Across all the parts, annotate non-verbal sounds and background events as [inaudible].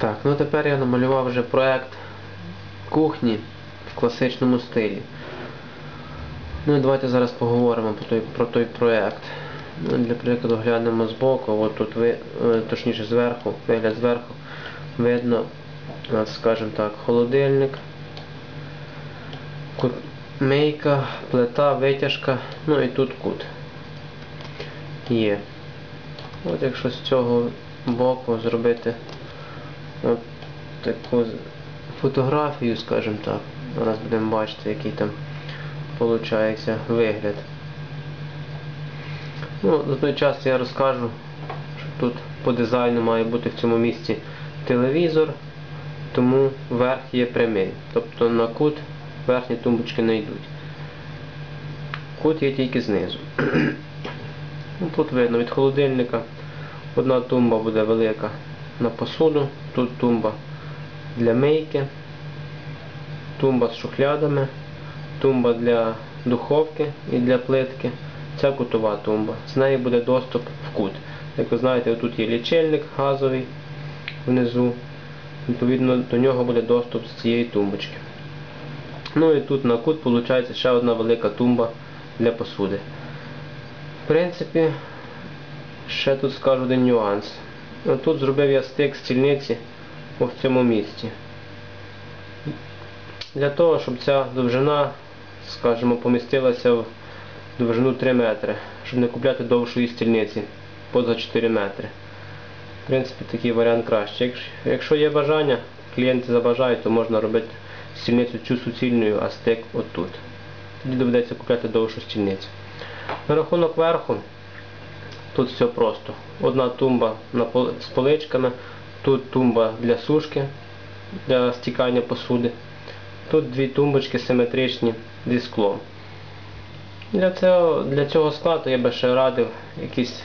Так, ну тепер я намалював вже проект кухні в класичному стилі. Ну і давайте зараз поговоримо про той, про той проект. Ну, для прикладу глянемо збоку, от тут ви, е, точніше зверху, вигляд зверху, видно, скажімо так, холодильник, кут, мийка, плита, витяжка, ну і тут кут. Є. От якщо з цього боку зробити таку фотографію, скажімо так. Зараз будемо бачити, який там виходить вигляд. Ну, на той час я розкажу, що тут по дизайну має бути в цьому місці телевізор, тому верх є прямий. Тобто на кут верхні тумбочки не йдуть. Кут є тільки знизу. [clears throat] Ну, Тут видно від холодильника. Одна тумба буде велика на посуду, тут тумба для мийки, тумба з шухлядами, тумба для духовки і для плитки. Це кутова тумба. З неї буде доступ в кут. Як ви знаєте, тут є лічильник газовий внизу. Відповідно, до нього буде доступ з цієї тумбочки. Ну і тут на кут виходить ще одна велика тумба для посуди. В принципі, ще тут скажу один нюанс. Тут зробив я стик стільниці в цьому місці. Для того, щоб ця довжина, скажімо, помістилася в довжину 3 метри, щоб не купляти довшої стільниці поза 4 метри. В принципі, такий варіант краще. Якщо- є бажання, клієнти забажають, то можна робити стільницю цю суцільною, а стик отут. Тоді доведеться купляти довшу стільницю. На рахунок верху, тут все просто. Одна тумба з поличками, тут тумба для сушки, для стікання посуди. Тут дві тумбочки симетричні зі склом. Для цього, для цього складу я би ще радив якісь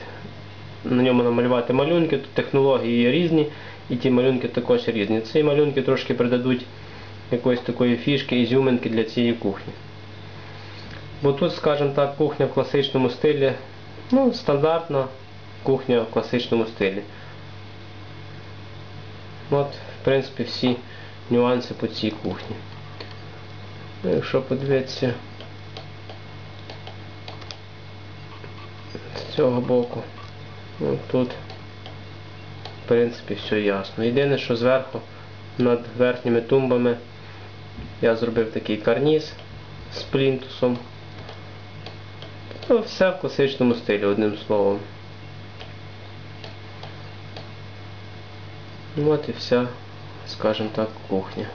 на ньому намалювати малюнки. Тут технології є різні, і ті малюнки також різні. Ці малюнки трошки придадуть якоїсь такої фішки, ізюминки для цієї кухні. Бо тут, скажімо так, кухня в класичному стилі, ну, стандартна кухня в класичному стилі. От, в принципі, всі нюанси по цій кухні. Ну, Якщо подивитися з цього боку, ну, тут, в принципі, все ясно. Єдине, що зверху над верхніми тумбами я зробив такий карніз з плінтусом. Ну, все в класичному стилі, одним словом. Ну, От і вся, скажімо так, кухня.